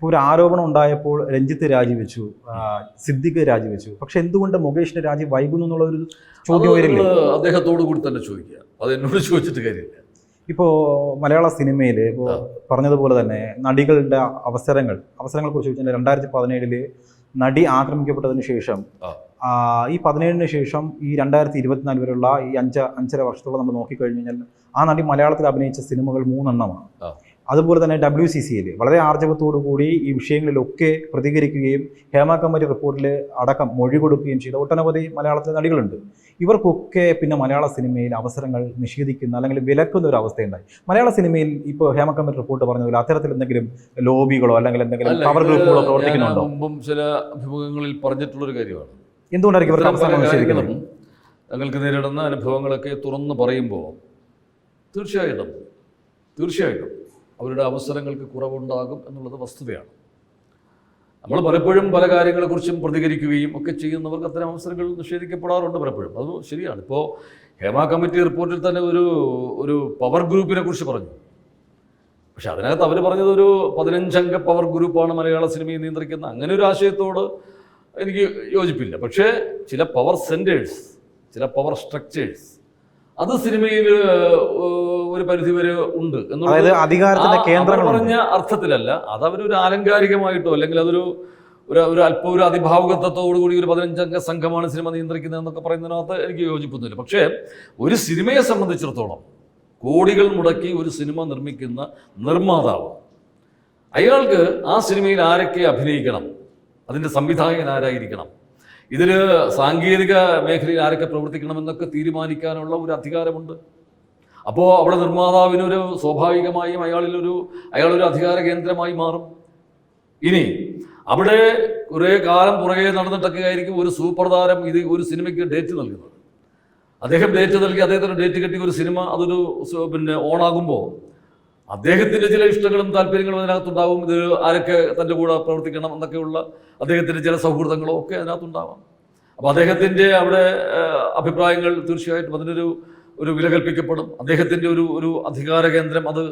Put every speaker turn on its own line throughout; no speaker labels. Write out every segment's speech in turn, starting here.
ഇപ്പോൾ ഒരു ആരോപണം ഉണ്ടായപ്പോൾ രഞ്ജിത്ത് രാജിവെച്ചു സിദ്ദിഖ് രാജിവെച്ചു. പക്ഷെ എന്തുകൊണ്ട് മുകേഷിന്റെ രാജി വൈകുന്നു എന്നുള്ള ഒരു ചോദ്യം വരില്ല?
അദ്ദേഹത്തോട് കൂടി തന്നെ ചോദിക്കുക. അത് എന്നോട് ചോദിച്ചിട്ട് കാര്യമില്ല.
ഇപ്പോൾ മലയാള സിനിമയിൽ ഇപ്പോൾ പറഞ്ഞതുപോലെ തന്നെ നടികളുടെ അവസരങ്ങൾ അവസരങ്ങളെ കുറിച്ച് ചോദിച്ചാൽ രണ്ടായിരത്തി പതിനേഴിൽ നടി ആക്രമിക്കപ്പെട്ടതിന് ശേഷം ഈ പതിനേഴിന് ശേഷം ഈ രണ്ടായിരത്തി ഇരുപത്തിനാല് വരെയുള്ള ഈ അഞ്ച് അഞ്ചര വർഷത്തോളം നമ്മൾ നോക്കിക്കഴിഞ്ഞു കഴിഞ്ഞാൽ ആ നടി മലയാളത്തിൽ അഭിനയിച്ച സിനിമകൾ മൂന്നെണ്ണമാണ്. അതുപോലെ തന്നെ ഡബ്ല്യു സി സിയിൽ വളരെ ആർജവത്തോടു കൂടി ഈ വിഷയങ്ങളിലൊക്കെ പ്രതികരിക്കുകയും ഹേമ കമ്മിറ്റി റിപ്പോർട്ടിൽ അടക്കം മൊഴി കൊടുക്കുകയും ചെയ്ത ഒട്ടനവധി മലയാളത്തിലെ നടികളുണ്ട്. ഇവർക്കൊക്കെ പിന്നെ മലയാള സിനിമയിൽ അവസരങ്ങൾ നിഷേധിക്കുന്ന അല്ലെങ്കിൽ വിലക്കുന്ന ഒരു അവസ്ഥയുണ്ടായി. മലയാള സിനിമയിൽ ഇപ്പോൾ ഹേമ കമ്മിറ്റി റിപ്പോർട്ട് പറഞ്ഞ പോലെ അത്തരത്തിൽ എന്തെങ്കിലും ലോബികളോ അല്ലെങ്കിൽ എന്തെങ്കിലും പവർ ഗ്രൂപ്പുകളോ പ്രവർത്തിക്കുന്നുണ്ടോ?
മുമ്പും ചില അഭിമുഖങ്ങളിൽ പറഞ്ഞിട്ടുള്ളൊരു കാര്യമാണ്.
എന്തുകൊണ്ടായിരിക്കും ഇവർക്ക് അവസരം നിഷേധിക്കുന്നത്?
തങ്ങൾക്ക് നേരിടുന്ന അനുഭവങ്ങളൊക്കെ തുറന്നു പറയുമ്പോൾ തീർച്ചയായിട്ടും തീർച്ചയായിട്ടും അവരുടെ അവസരങ്ങൾക്ക് കുറവുണ്ടാകും എന്നുള്ളത് വസ്തുതയാണ്. നമ്മൾ പലപ്പോഴും പല കാര്യങ്ങളെക്കുറിച്ചും പ്രതികരിക്കുകയും ഒക്കെ ചെയ്യുന്നവർക്ക് അത്തരം അവസരങ്ങൾ നിഷേധിക്കപ്പെടാറുണ്ട് പലപ്പോഴും. അത് ശരിയാണ്. ഇപ്പോൾ ഹേമ കമ്മിറ്റി റിപ്പോർട്ടിൽ തന്നെ ഒരു ഒരു പവർ ഗ്രൂപ്പിനെ കുറിച്ച് പറഞ്ഞു. പക്ഷെ അതിനകത്ത് അവർ പറഞ്ഞത് ഒരു പതിനഞ്ചംഗ പവർ ഗ്രൂപ്പാണ് മലയാള സിനിമയെ നിയന്ത്രിക്കുന്ന. അങ്ങനെ ഒരു ആശയത്തോട് എനിക്ക് യോജിപ്പില്ല. പക്ഷേ ചില പവർ സെന്റേഴ്സ് ചില പവർ സ്ട്രക്ചേഴ്സ് അത് സിനിമയിൽ ഒരു പരിധി വരെ ഉണ്ട് എന്നുള്ളത്
അധികാരത്തിന്റെ കേന്ദ്രം
പറഞ്ഞ അർത്ഥത്തിലല്ല. അത് അവരൊരു ആലങ്കാരികമായിട്ടോ അല്ലെങ്കിൽ അതൊരു ഒരു ഒരു അല്പ ഒരു അതിഭാവുകത്വത്തോടു കൂടി ഒരു പതിനഞ്ചംഗ സംഘമാണ് സിനിമ നിയന്ത്രിക്കുന്നത് എന്നൊക്കെ പറയുന്നതിനകത്ത് എനിക്ക് യോജിപ്പൊന്നുമില്ല. പക്ഷേ ഒരു സിനിമയെ സംബന്ധിച്ചിടത്തോളം കോടികൾ മുടക്കി ഒരു സിനിമ നിർമ്മിക്കുന്ന നിർമ്മാതാവ് അയാൾക്ക് ആ സിനിമയിൽ ആരൊക്കെ അഭിനയിക്കണം? അതിന്റെ സംവിധായകൻ ആരായിരിക്കണം? ഇതിൽ സാങ്കേതിക മേഖലയിൽ ആരൊക്കെ പ്രവർത്തിക്കണമെന്നൊക്കെ തീരുമാനിക്കാനുള്ള ഒരു അധികാരമുണ്ട്. അപ്പോൾ അവിടെ നിർമ്മാതാവിനൊരു സ്വാഭാവികമായും അയാളിലൊരു അയാളൊരു അധികാര കേന്ദ്രമായി മാറും. ഇനി അവിടെ കുറേ കാലം പുറകെ നടന്നിട്ടൊക്കെ ആയിരിക്കും ഒരു സൂപ്പർ താരം ഇത് ഒരു സിനിമയ്ക്ക് ഡേറ്റ് നൽകുന്നത്. അദ്ദേഹം ഡേറ്റ് നൽകി അദ്ദേഹത്തിന് ഡേറ്റ് കിട്ടി ഒരു സിനിമ അതൊരു പിന്നെ ഓണാകുമ്പോൾ അദ്ദേഹത്തിന്റെ ചില ഇഷ്ടങ്ങളും താല്പര്യങ്ങളും അതിനകത്തുണ്ടാവും. ഇത് ആരൊക്കെ തന്റെ കൂടെ പ്രവർത്തിക്കണം എന്നൊക്കെയുള്ള അദ്ദേഹത്തിന്റെ ചില സൗഹൃദങ്ങളും ഒക്കെ അതിനകത്തുണ്ടാവാം. അപ്പോൾ അദ്ദേഹത്തിന്റെ അവിടെ അഭിപ്രായങ്ങൾ തീർച്ചയായിട്ടും അതിനൊരു ഒരു വില കൽപ്പിക്കപ്പെടും. അദ്ദേഹത്തിന്റെ ഒരു ഒരു അധികാര കേന്ദ്രം അത്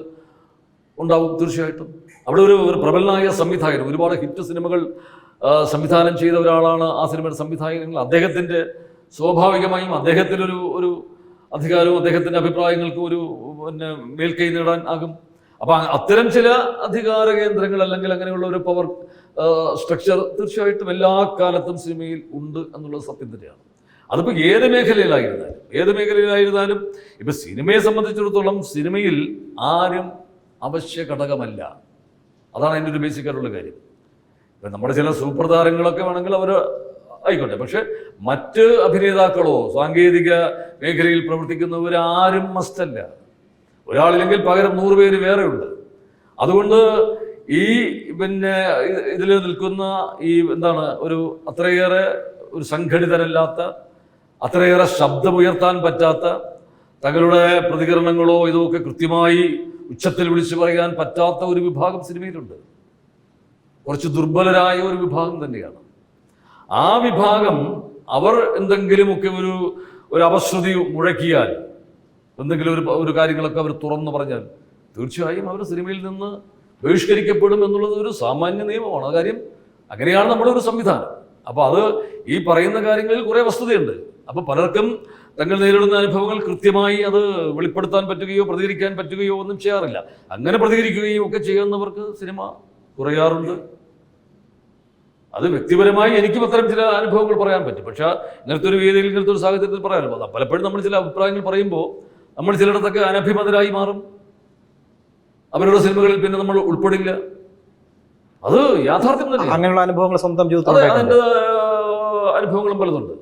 ഉണ്ടാവും തീർച്ചയായിട്ടും. അവിടെ ഒരു ഒരു പ്രബലനായ സംവിധായകൻ ഒരുപാട് ഹിറ്റ് സിനിമകൾ സംവിധാനം ചെയ്ത ഒരാളാണ് ആ സിനിമയുടെ സംവിധായകൻ. അദ്ദേഹത്തിന്റെ സ്വാഭാവികമായും അദ്ദേഹത്തിനൊരു ഒരു അധികാരവും അദ്ദേഹത്തിന്റെ അഭിപ്രായങ്ങൾക്കും ഒരു പിന്നെ മേൽക്കൈ നേടാൻ ആകും. അപ്പം അത്തരം ചില അധികാര കേന്ദ്രങ്ങൾ അല്ലെങ്കിൽ അങ്ങനെയുള്ള ഒരു പവർ സ്ട്രക്ചർ തീർച്ചയായിട്ടും എല്ലാ കാലത്തും സിനിമയിൽ ഉണ്ട് എന്നുള്ളത് സത്യം തന്നെയാണ്. അതിപ്പോൾ ഏത് മേഖലയിലായിരുന്നാലും ഏത് മേഖലയിലായിരുന്നാലും ഇപ്പം സിനിമയെ സംബന്ധിച്ചിടത്തോളം സിനിമയിൽ ആരും അവശ്യ ഘടകമല്ല അതാണ് അതിന്റെ ഒരു ബേസിക്കായിട്ടുള്ള കാര്യം. ഇപ്പം നമ്മുടെ ചില സൂപ്പർ താരങ്ങളൊക്കെ വേണമെങ്കിൽ അവർ ആയിക്കോട്ടെ പക്ഷെ മറ്റ് അഭിനേതാക്കളോ സാങ്കേതിക മേഖലയിൽ പ്രവർത്തിക്കുന്നവരാരും മസ്റ്റല്ല ഒരാളില്ലെങ്കിൽ പകരം നൂറ് പേര് വേറെ ഉണ്ട്. അതുകൊണ്ട് ഈ പിന്നെ ഇതിൽ നിൽക്കുന്ന ഈ എന്താണ് ഒരു അത്രയേറെ ഒരു സംഘടിതരല്ലാത്ത അത്രയേറെ ശബ്ദമുയർത്താൻ പറ്റാത്ത തങ്ങളുടെ പ്രതികരണങ്ങളോ ഇതോ ഒക്കെ കൃത്യമായി ഉച്ചത്തിൽ വിളിച്ചു പറയാൻ പറ്റാത്ത ഒരു വിഭാഗം സിനിമയിലുണ്ട്. കുറച്ച് ദുർബലരായ ഒരു വിഭാഗം തന്നെയാണ്. ആ വിഭാഗം അവർ എന്തെങ്കിലുമൊക്കെ ഒരു ഒരു അപശ്രുതി മുഴക്കിയാൽ എന്തെങ്കിലും ഒരു ഒരു കാര്യങ്ങളൊക്കെ അവർ തുറന്നു പറഞ്ഞാൽ തീർച്ചയായും അവർ സിനിമയിൽ നിന്ന് ബഹിഷ്കരിക്കപ്പെടും എന്നുള്ളത് ഒരു സാമാന്യ നിയമമാണ്. കാര്യം അങ്ങനെയാണ് നമ്മുടെ ഒരു സംവിധാനം. അപ്പോൾ അത് ഈ പറയുന്ന കാര്യങ്ങളിൽ കുറേ വസ്തുതയുണ്ട്. അപ്പോൾ പലർക്കും തങ്ങൾ നേരിടുന്ന അനുഭവങ്ങൾ കൃത്യമായി അത് വെളിപ്പെടുത്താൻ പറ്റുകയോ പ്രതികരിക്കാൻ പറ്റുകയോ ഒന്നും ചെയ്യാറില്ല. അങ്ങനെ പ്രതികരിക്കുകയും ഒക്കെ ചെയ്യുന്നവർക്ക് സിനിമ കുറയാറുണ്ട്. അത് വ്യക്തിപരമായി എനിക്കും അത്തരം ചില അനുഭവങ്ങൾ പറയാൻ പറ്റും. പക്ഷേ ഇങ്ങനത്തെ ഒരു വേദിയിൽ ഇങ്ങനത്തെ ഒരു സാഹചര്യത്തിൽ പറയാമല്ലോ പലപ്പോഴും നമ്മൾ ചില അഭിപ്രായങ്ങൾ പറയുമ്പോൾ നമ്മൾ ചിലയിടത്തൊക്കെ അനഭിമതരായി മാറും. അവരുടെ സിനിമകളിൽ പിന്നെ നമ്മൾ ഉൾപ്പെടില്ല. അത് യാഥാർത്ഥ്യം തന്നെ
അങ്ങനെയുള്ള അനുഭവങ്ങൾ സ്വന്തം ജീവിതത്തിൽ
അനുഭവങ്ങളും പലതുണ്ട്.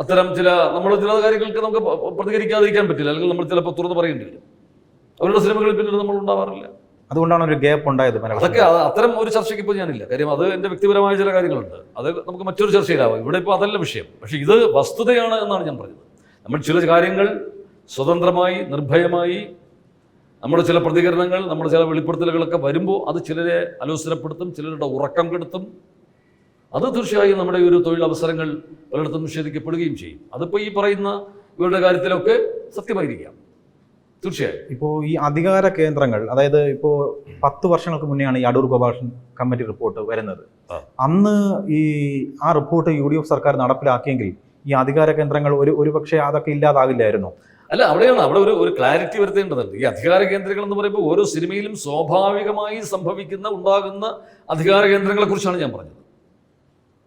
അത്തരം ചില നമ്മൾ ചില കാര്യങ്ങൾക്ക് നമുക്ക് പ്രതികരിക്കാതിരിക്കാൻ പറ്റില്ല. അല്ലെങ്കിൽ നമ്മൾ ചിലപ്പോൾ തുറന്ന് പറയേണ്ടി വരും. അവരുടെ സിനിമകളിൽ പിന്നീട് നമ്മൾ ഉണ്ടാവാറില്ല.
അതുകൊണ്ടാണ് ഒരു ഗ്യാപ്പ് ഉണ്ടായത്
അതൊക്കെ അത് അത്തരം ഒരു ചർച്ചയ്ക്ക് ഇപ്പോൾ ഞാനില്ല. കാര്യം അത് എന്റെ വ്യക്തിപരമായ ചില കാര്യങ്ങളുണ്ട്. അത് നമുക്ക് മറ്റൊരു ചർച്ചയിലാവാം. ഇവിടെ ഇപ്പോൾ അതല്ല വിഷയം. പക്ഷേ ഇത് വസ്തുതയാണ് എന്നാണ് ഞാൻ പറഞ്ഞത് നമ്മൾ ചില കാര്യങ്ങൾ സ്വതന്ത്രമായി നിർഭയമായി നമ്മുടെ ചില പ്രതികരണങ്ങൾ നമ്മുടെ ചില വെളിപ്പെടുത്തലുകളൊക്കെ വരുമ്പോൾ അത് ചിലരെ അലോസരപ്പെടുത്തും ചിലരുടെ ഉറക്കം കെടുത്തും അത് തീർച്ചയായും നമ്മുടെ ഈ ഒരു തൊഴിലവസരങ്ങൾ പലയിടത്തും നിഷേധിക്കപ്പെടുകയും ചെയ്യും. അതിപ്പോൾ ഈ പറയുന്ന ഇവരുടെ കാര്യത്തിലൊക്കെ സത്യമായിരിക്കാം. തീർച്ചയായും.
ഇപ്പോൾ ഈ അധികാര കേന്ദ്രങ്ങൾ അതായത് ഇപ്പോൾ പത്ത് വർഷങ്ങൾക്ക് മുന്നെയാണ് ഈ അടൂർ ഗോപാലകൃഷ്ണൻ കമ്മിറ്റി റിപ്പോർട്ട് വരുന്നത്. അന്ന് ഈ ആ റിപ്പോർട്ട് യു ഡി എഫ് സർക്കാർ നടപ്പിലാക്കിയെങ്കിൽ ഈ അധികാര കേന്ദ്രങ്ങൾ ഒരു ഒരു പക്ഷേ അതൊക്കെ ഇല്ലാതാകില്ലായിരുന്നു.
അല്ല അവിടെയാണ് അവിടെ ഒരു ഒരു ക്ലാരിറ്റി വരുത്തേണ്ടതുണ്ട്. ഈ അധികാര കേന്ദ്രങ്ങൾ എന്ന് പറയുമ്പോൾ ഓരോ സിനിമയിലും സ്വാഭാവികമായി സംഭവിക്കുന്ന ഉണ്ടാകുന്ന അധികാര കേന്ദ്രങ്ങളെ കുറിച്ചാണ് ഞാൻ പറഞ്ഞത്.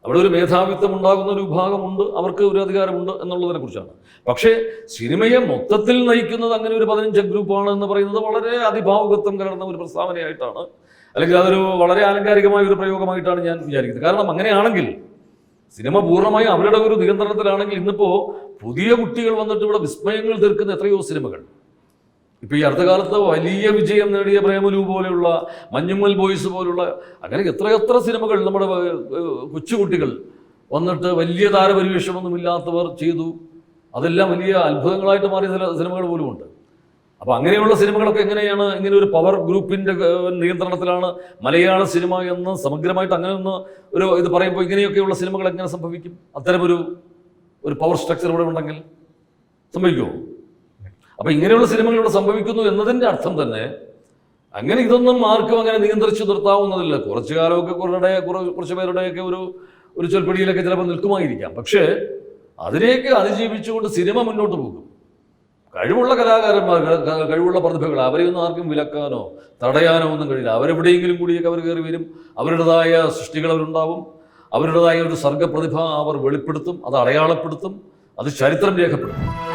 അവിടെ ഒരു മേധാവിത്വം ഉണ്ടാകുന്ന ഒരു വിഭാഗമുണ്ട് അവർക്ക് ഒരു അധികാരമുണ്ട് എന്നുള്ളതിനെ കുറിച്ചാണ്. പക്ഷേ സിനിമയെ മൊത്തത്തിൽ നയിക്കുന്നത് അങ്ങനെ ഒരു പതിനഞ്ച് ഗ്രൂപ്പാണ് എന്ന് പറയുന്നത് വളരെ അതിഭാവുകത്വം കലർന്ന ഒരു പ്രസ്താവനയായിട്ടാണ് അല്ലെങ്കിൽ അതൊരു വളരെ ആലങ്കാരികമായ ഒരു പ്രയോഗമായിട്ടാണ് ഞാൻ വിചാരിക്കുന്നത്. കാരണം അങ്ങനെയാണെങ്കിൽ സിനിമ പൂർണമായും അവരുടെ ഒരു നിയന്ത്രണത്തിലാണെങ്കിൽ ഇന്നിപ്പോൾ പുതിയ കുട്ടികൾ വന്നിട്ട് ഇവിടെ വിസ്മയങ്ങൾ തീർക്കുന്ന എത്രയോ സിനിമകൾ. ഇപ്പൊ ഈ അടുത്ത കാലത്ത് വലിയ വിജയം നേടിയ പ്രേമലു പോലെയുള്ള മഞ്ഞുമ്മൽ ബോയ്സ് പോലുള്ള അങ്ങനെ എത്ര എത്ര സിനിമകൾ നമ്മുടെ കൊച്ചുകുട്ടികൾ വന്നിട്ട് വലിയ താരപരിവേഷമൊന്നുമില്ലാത്തവർ ചെയ്തു. അതെല്ലാം വലിയ അത്ഭുതങ്ങളായിട്ട് മാറിയ ചില സിനിമകൾ പോലുമുണ്ട് അപ്പോൾ അങ്ങനെയുള്ള സിനിമകളൊക്കെ എങ്ങനെയാണ് ഇങ്ങനെ ഒരു പവർ ഗ്രൂപ്പിന്റെ നിയന്ത്രണത്തിലാണ് മലയാള സിനിമ എന്ന് സമഗ്രമായിട്ട് അങ്ങനെ ഒന്ന് ഒരു ഇത് പറയുമ്പോൾ ഇങ്ങനെയൊക്കെയുള്ള സിനിമകൾ എങ്ങനെ സംഭവിക്കും? അത്തരമൊരു ഒരു പവർ സ്ട്രക്ചർ ഇവിടെ ഉണ്ടെങ്കിൽ സംഭവിക്കുമോ അപ്പൊ ഇങ്ങനെയുള്ള സിനിമകൾ ഇവിടെ സംഭവിക്കുന്നു എന്നതിന്റെ അർത്ഥം തന്നെ അങ്ങനെ ഇതൊന്നും ആർക്കും അങ്ങനെ നിയന്ത്രിച്ചു നിർത്താവുന്നതില്ല. കുറച്ചു കാലമൊക്കെ കുറേ കുറച്ച് പേരുടെയൊക്കെ ഒരു ഒരു ചൊൽപ്പടിയിലൊക്കെ ചിലപ്പോൾ നിൽക്കുമായിരിക്കാം. പക്ഷേ അതിനെയൊക്കെ അതിജീവിച്ചുകൊണ്ട് സിനിമ മുന്നോട്ട് പോകും. കഴിവുള്ള കലാകാരന്മാർ കഴിവുള്ള പ്രതിഭകൾ അവരെയൊന്നും ആർക്കും വിലക്കാനോ തടയാനോ ഒന്നും കഴിയില്ല. അവരെവിടെയെങ്കിലും കൂടിയൊക്കെ അവർ കയറി വരും. അവരുടേതായ സൃഷ്ടികൾ അവരുണ്ടാവും. അവരുടേതായ ഒരു സർഗപ്രതിഭ അവർ വെളിപ്പെടുത്തും. അത് അടയാളപ്പെടുത്തും. അത് ചരിത്രം രേഖപ്പെടുത്തും.